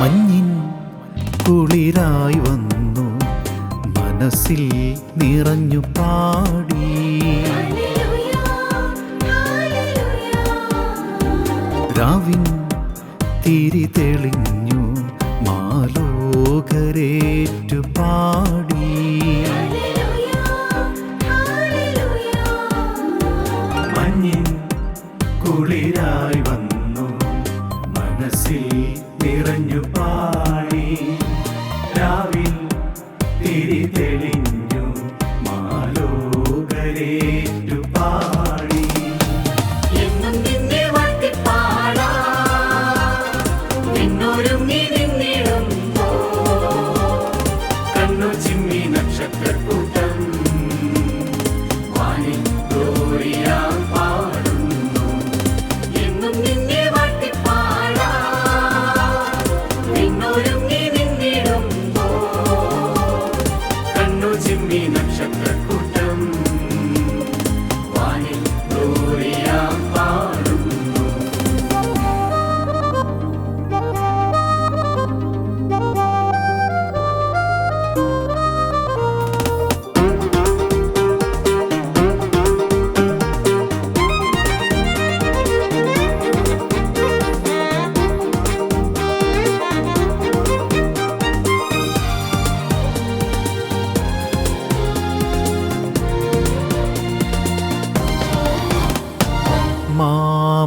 മഞ്ഞിൻ കുളിരായി വന്നു. മനസ്സിൽ നിറഞ്ഞു പാടി. രാവിൻ തിരി തെളിഞ്ഞു. മാലോകരേറ്റു പാടി. രാവിൽ തിരി തെളിഞ്ഞു മാലോകരേറ്റു പാടി. എന്നും നിന്നെ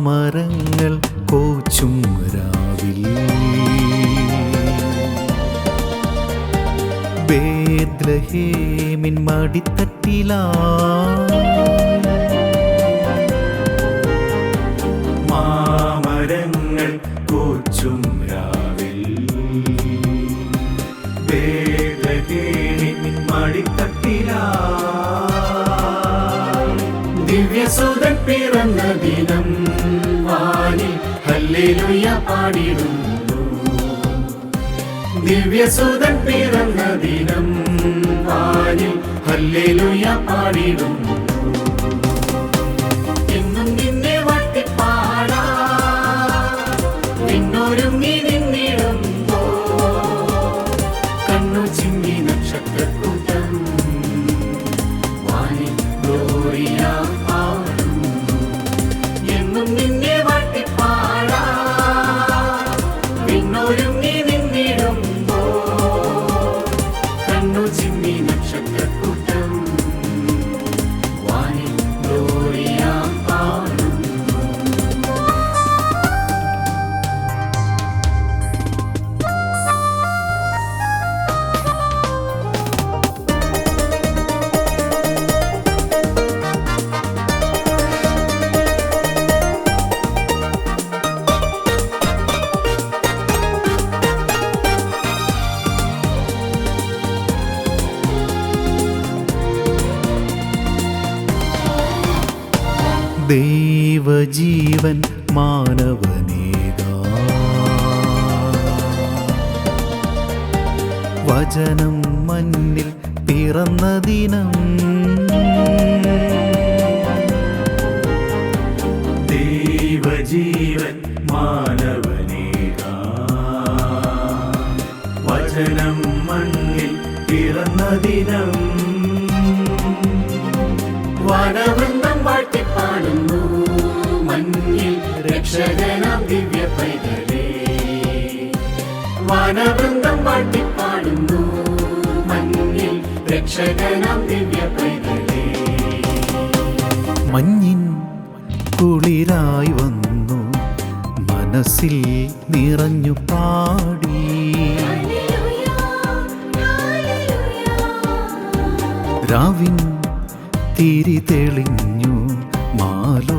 മാമരങ്ങൾ കോച്ചും രാവിൽ മടിത്തട്ടില മടിത്തട്ടിലാ. മാമരങ്ങൾ കോച്ചും രാവിൽ. മടിത്തട്ടിലാ. ദിവ്യസുതൻ പിറന്ന ദിനം വാനിൽ ഹല്ലേലൂയ പാടിടുന്നു ദിവ്യസുതൻ പിറന്ന ദിനം വാനിൽ ഹല്ലേലൂയ പാടിടുന്നു എന്നും നിന്നെ വട്ടിപ്പാടാ നിന്നോരും നിന്നിടുമ്പോ ദൈവജീവൻ മാനവനേകാ. വചനം മണ്ണിൽ പിറന്ന ദിനം. ദൈവജീവൻ മാനവനേകാ. വചനം മണ്ണിൽ പിറന്ന ദിനം. വനവൃന്ദം വാഴ്ത്തിപ്പാടുന്നു. മഞ്ഞിൽ രക്ഷകനാം ദിവ്യ പൈതലേ വനവൃന്ദം വാഴ്ത്തിപ്പാടുന്നു. മഞ്ഞിൽ രക്ഷകനാം ദിവ്യ പൈതലേ മഞ്ഞിൻ കുളിരായി വന്നു. മനസ്സിൽ നിറഞ്ഞു പാടി. രാവിൻ തിരി തെളിഞ്ഞു മാലോകരേറ്റു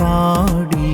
പാടി.